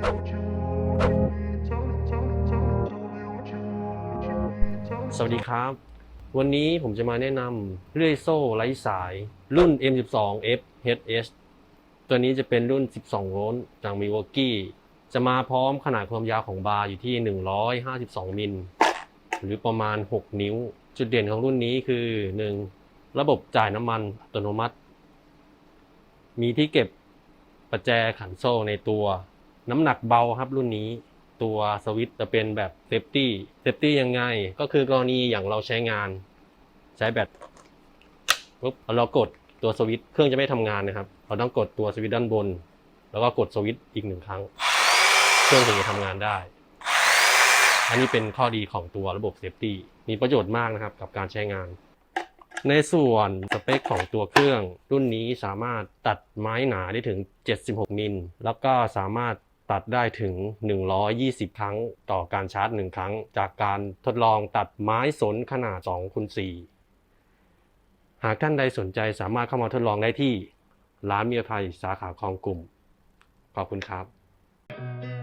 สวัสดีครับ วันนี้ผมจะมาแนะนำเลื่อยโซ่ไร้สายรุ่น M12F HS ตัวนี้จะเป็นรุ่น 12 โวลต์จาก Milwaukee จะมาพร้อมขนาดความยาวของบาร์อยู่ที่ 152 มิล หรือประมาณ 6 นิ้ว จุดเด่นของรุ่นนี้คือ 1. ระบบจ่ายน้ำมันอัตโนมัติ มีที่เก็บประแจขันโซ่ในตัว น้ำหนักเบาครับรุ่นนี้ตัวสวิตช์จะเป็นแบบเซฟตี้เซฟตี้ยังไง ก็คือกรณีอย่างเราใช้งาน ใช้แบตปุ๊บเรากดตัวสวิตช์เครื่องจะไม่ทำงานนะครับ เราต้องกดตัวสวิตช์ด้านบน แล้วก็กดสวิตช์อีกหนึ่งครั้ง เครื่องถึงจะทำงานได้ อันนี้เป็นข้อดีของตัวระบบเซฟตี้มีประโยชน์มากนะครับกับการใช้งาน ในส่วนสเปคของตัวเครื่อง รุ่นนี้สามารถตัดไม้หนาได้ถึง 76 มิลแล้วก็สามารถ ตัดได้ถึง 120 ครั้งต่อการชาร์จ 1 ครั้ง จากการทดลองตัดไม้สนขนาด2คูณ4หากท่านใดสนใจสามารถเข้ามาทดลองได้ที่ร้านเมียไทยสาขาคลองกลุ่ม ขอบคุณครับ